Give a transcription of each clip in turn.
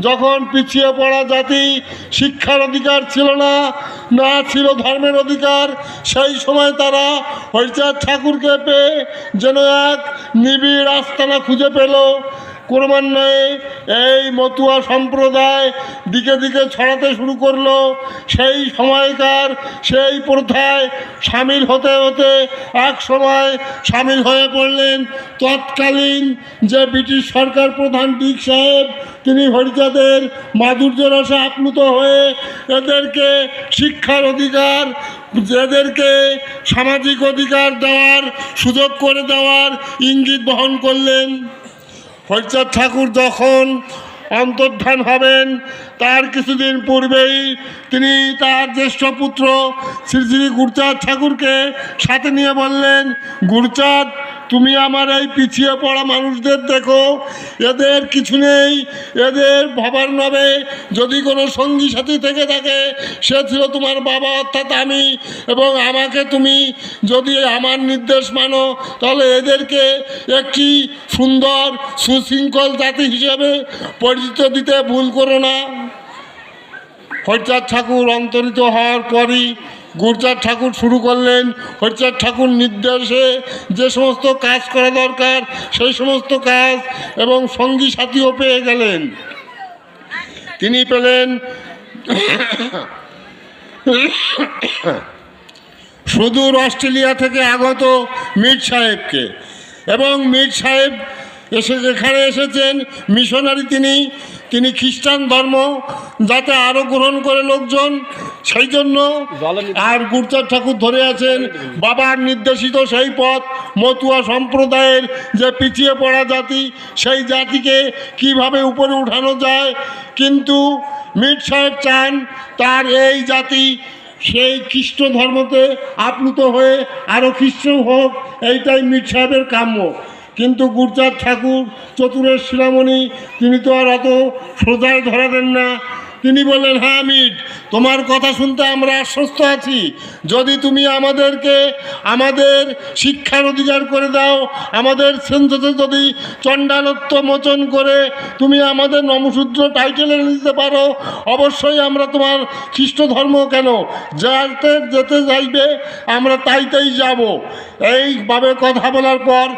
যখন পিছিয়ে পড়া জাতি শিক্ষার অধিকার ছিল না না ছিল ধর্মের অধিকার, সেই সময় তারা হরিচাঁদ ঠাকুরকে পেয়ে যেন এক নিবিড় আস্তানা খুঁজে পেল। ক্রমান্বয়ে এই মতুয়া সম্প্রদায় দিকে দিকে ছড়াতে শুরু করল। সেই সময়কার সেই প্রথায় সামিল হতে হতে এক সময় সামিল হয়ে পড়লেন তৎকালীন যে ব্রিটিশ সরকার প্রধান ডিক সাহেব, তিনি হরিচাঁদের মাধুর্য রসে আপ্লুত হয়ে এদেরকে শিক্ষার অধিকার, এদেরকে সামাজিক অধিকার দেওয়ার সুযোগ করে দেওয়ার ইঙ্গিত বহন করলেন। হরিচাঁদ ঠাকুর যখন অন্তর্ধান হবেন, তার কিছুদিন পূর্বেই তিনি তার জ্যেষ্ঠ পুত্র শ্রী শ্রী গুরুচাঁদ ঠাকুরকে সাথে নিয়ে বললেন, গুরচাঁদ তুমি আমার এই পিছিয়ে পড়া মানুষদের দেখো, এদের কিছু নেই, এদের ভাবার নবে যদি কোনো সঙ্গী সাথী থেকে থাকে, সে ছিল তোমার বাবা, অর্থাৎ আমি, এবং আমাকে তুমি যদি আমার নির্দেশ মানো, তাহলে এদেরকে একটি সুন্দর, সুশৃঙ্খল জাতি হিসেবে পরিচিত দিতে ভুল করো না। হরিচাঁদ ঠাকুর অন্তরিত হওয়ার পরই গুরচাঁদ ঠাকুর শুরু করলেন, হরিচাঁদ ঠাকুর নির্দেশে যে সমস্ত কাজ করা দরকার, সেই সমস্ত কাজ এবং সঙ্গী সাথীও পেয়ে গেলেন। তিনি পেলেন সুদূর অস্ট্রেলিয়া থেকে আগত মীর সাহেবকে এবং মীর সাহেব এসে এখানে এসেছেন, মিশনারি তিনি তিনি খ্রিস্টান ধর্ম, যাতে আরও গ্রহণ করে লোকজন সেই জন্য আর গুরচাঁদ ঠাকুর ধরে আছেন। বাবার নির্দেশিত সেই পথ মতুয়া সম্প্রদায়ের যে পিছিয়ে পড়া জাতি সেই জাতিকে কীভাবে উপরে উঠানো যায় কিন্তু মীর সাহেব চান তার এই জাতি সেই খ্রিস্ট ধর্মতে আপ্লুত হয়ে আরও খ্রিস্ট হোক এইটাই মীর সাহেবের কাম্য। কিন্তু গুরচাঁদ ঠাকুর চতুরের শিরামণি তিনি তো আর অত সোজায় ধরা দেন না। তিনি বললেন হ্যাঁ মিট তোমার কথা শুনতে আমরা আশ্বস্ত আছি। যদি তুমি আমাদেরকে, আমাদের শিক্ষার অধিকার করে দাও, আমাদের সেন্সসে যদি চণ্ডালত্ব মোচন করে তুমি আমাদের নমশূদ্র টাইটেলে নিতে পারো, অবশ্যই আমরা তোমার খ্রিস্ট ধর্ম কেন? যাতে, যেতে চাইবে আমরা তাই তাই যাব। এইভাবে কথা বলার পর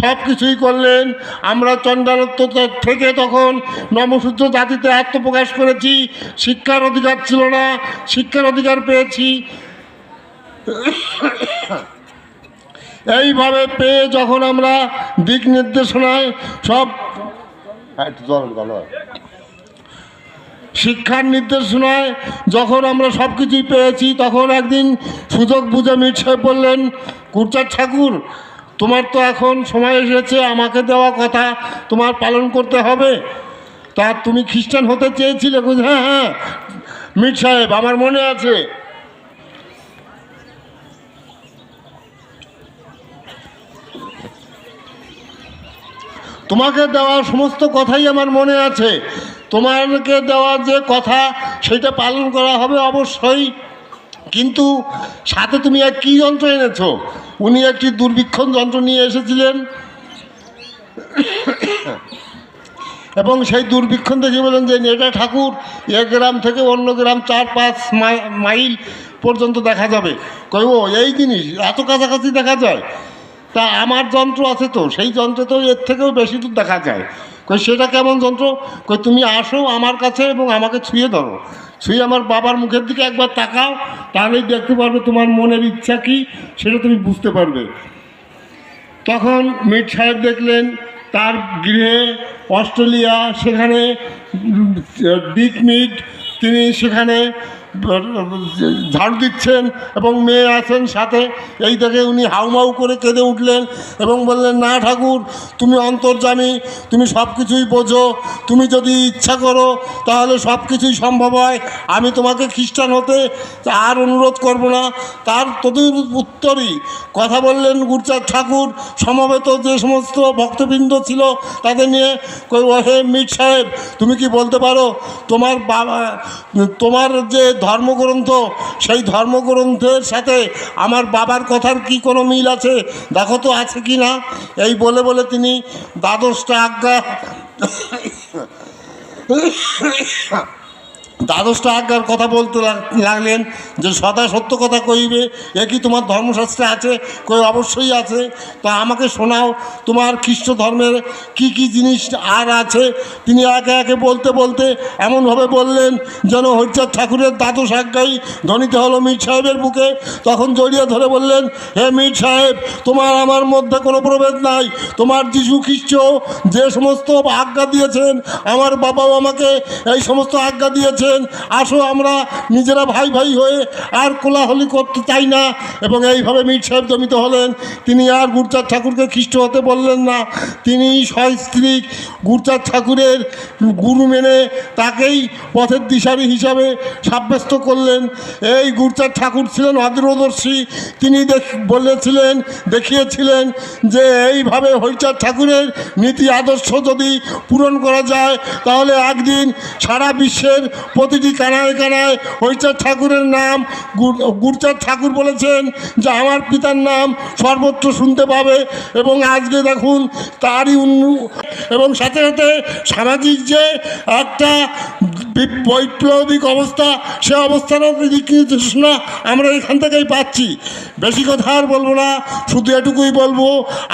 সব কিছুই করলেন। আমরা চণ্ডালত্ব থেকে তখন নমসূত্র জাতিতে আত্মপ্রকাশ করেছি। শিক্ষার অধিকার ছিল না। শিক্ষার অধিকার পেয়েছি। এইভাবে পেয়ে যখন আমরা দিক নির্দেশনায় সব হ্যাঁ। শিক্ষার নির্দেশনায় যখন আমরা সব কিছুই পেয়েছি, তখন একদিন সুযোগ বুঝে মিট বললেন কুরচাঁদ ঠাকুর। তোমার তো এখন সময় এসেছে, আমাকে দেওয়া কথা, তোমার পালন করতে হবে। তা তুমি খ্রিস্টান হতে চেয়েছিলে হ্যাঁ হ্যাঁ মিট সাহেব, আমার মনে আছে। তোমাকে দেওয়া সমস্ত কথাই আমার মনে আছে। তোমাকে দেওয়া যে কথা, সেটা পালন করা হবে অবশ্যই। কিন্তু সাথে তুমি এক কী যন্ত্র এনেছো? উনি একটি দুর্বীক্ষণ যন্ত্র নিয়ে এসেছিলেন। এবং সেই দুর্বীক্ষণ দেখে বলেন যে এটা ঠাকুর, এক গ্রাম থেকে অন্য গ্রাম চার পাঁচ মাই- মাইল পর্যন্ত দেখা যাবে। কই ও, এই জিনিস, এত কাছাকাছি দেখা যায়? তা আমার যন্ত্র আছে তো, সেই যন্ত্রে তো এর থেকেও বেশি দূর দেখা যায়। কই, সেটা কেমন যন্ত্র? কই, তুমি আসো আমার কাছে এবং আমাকে ছুঁয়ে ধরো। ছুঁয়ে আমার বাবার মুখের দিকে একবার তাকাও, তাহলেই দেখতে পারবে তোমার মনের ইচ্ছা কি, সেটা তুমি বুঝতে পারবে। তখন মিট সাহেব দেখলেন, তার গৃহে অস্ট্রেলিয়া, সেখানে ডিক মিট, তিনি সেখানে ঝাড়ু দিচ্ছেন এবং মেয়ে আছেন সাথে, এই দেখে উনি হাউমাউ করে কেঁদে উঠলেন এবং বললেন, না ঠাকুর, তুমি অন্তর্জামী তুমি সব কিছুই বোঝো, তুমি যদি ইচ্ছা করো, তাহলে সব কিছুই সম্ভব হয়। আমি তোমাকে খ্রিস্টান হতে আর অনুরোধ করব না। তার তদুর উত্তরই কথা বললেন গুরচাঁদ ঠাকুর। সমবেত যে সমস্ত ভক্তবৃন্দ ছিল তাদের নিয়ে হে মিট সাহেব, তুমি কি বলতে পারো? তোমার বাবা, তোমার যে ধর্মগ্রন্থ, সেই ধর্মগ্রন্থের সাথে আমার বাবার কথার কি কোনো মিল আছে? দেখো তো আছে কি না? এই বলে বলে তিনি দ্বাদশটা আজ্ঞা দ্বাদশটা আজ্ঞার কথা বলতে লাগ- লাগলেন যে সদা সত্য কথা কইবে, এ কি তোমার ধর্মশাস্ত্রে আছে? কই অবশ্যই আছে। তো আমাকে শোনাও, তোমার খ্রিস্ট ধর্মের কি কি জিনিস আর আছে? তিনি একে একে বলতে বলতে এমনভাবে বললেন যেন হরিচাঁদ ঠাকুরের দ্বাদশ আজ্ঞাই ধ্বনিত হলো মীর সাহেবের বুকে। তখন জড়িয়ে ধরে বললেন, হে মীর সাহেব, তোমার আমার মধ্যে কোনো প্রভেদ নাই। তোমার যিশু খ্রিস্ট যে সমস্ত আজ্ঞা দিয়েছেন, আমার বাবাও আমাকে এই সমস্ত আজ্ঞা দিয়েছেন আসো আমরা নিজেরা ভাই ভাই হয়ে আর কোলাহলি করতে চাই না। এবং এইভাবে মীর সাহেব দমিত হলেন। তিনি আর গুরচাঁদ ঠাকুরকে খ্রিস্ট হতে বললেন না। তিনি সস্ত্রীক গুরচাঁদ ঠাকুরের গুরু মেনে তাকেই পথের দিশারি হিসাবে সাব্যস্ত করলেন। এই গুরচাঁদ ঠাকুর ছিলেন অদূরদর্শী। তিনি দেখ, বলেছিলেন, দেখিয়েছিলেন যে এইভাবে হরিচাঁদ ঠাকুরের নীতি আদর্শ যদি পূরণ করা যায়, তাহলে একদিন সারা বিশ্বের প্রতিটি কানায় কানায় হরিচাঁদ ঠাকুরের নাম গুরচার ঠাকুর বলেছেন যে আমার পিতার নাম সর্বত্র শুনতে পাবে এবং আজকে দেখুন তারই উন্ন- এবং সাথে সাথে সামাজিক যে একটা বৈপ্লবিক অবস্থা, সে অবস্থারও নির্দেশনা আমরা এখান থেকেই পাচ্ছি। বেশি কথা আর বলব না, শুধু এটুকুই বলব,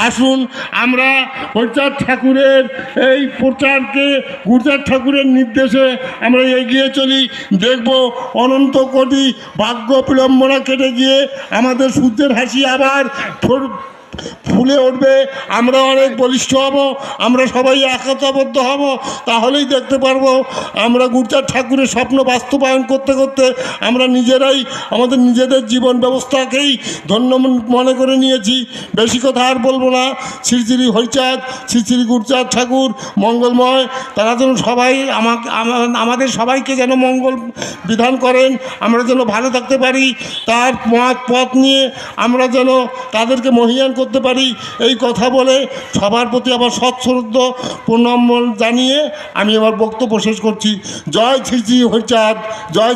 আসুন আমরা হরিচাঁদ ঠাকুরের, এই প্রচারকে গুরচাঁদ ঠাকুরের নির্দেশে আমরা এগিয়ে চলি। দেখব অনন্ত কোটি ভাগ্য বিড়ম্বনা কেটে গিয়ে আমাদের সূর্যের হাসি আবার ফুলে উঠবে, আমরা অনেক বলিষ্ঠ হব, আমরা সবাই একতাবদ্ধ হব, তাহলেই দেখতে পারব আমরা গুরচাঁদ ঠাকুরের স্বপ্ন বাস্তবায়ন করতে করতে আমরা নিজেরাই আমাদের নিজেদের জীবন ব্যবস্থাকেই ধন্য মনে করে নিয়েছি। বেশি কথা আর বলব না। শ্রী শ্রী হরিচাঁদ, শ্রী শ্রী গুরচাঁদ ঠাকুর, মঙ্গলময়। তারা যেন সবাই আমাকে আমাদের সবাইকে যেন মঙ্গল বিধান করেন, আমরা যেন ভালো থাকতে পারি। তার পথ নিয়ে আমরা যেন তাদেরকে মহিয়ান করতে পারি, এই কথা বলে সবার প্রতি আমার সৎশ্রদ্ধ প্রণম্বল জানিয়ে আমি আমার বক্তব্য শেষ করছি। জয় শ্রীজি শ্রী হরিচাঁদ, জয়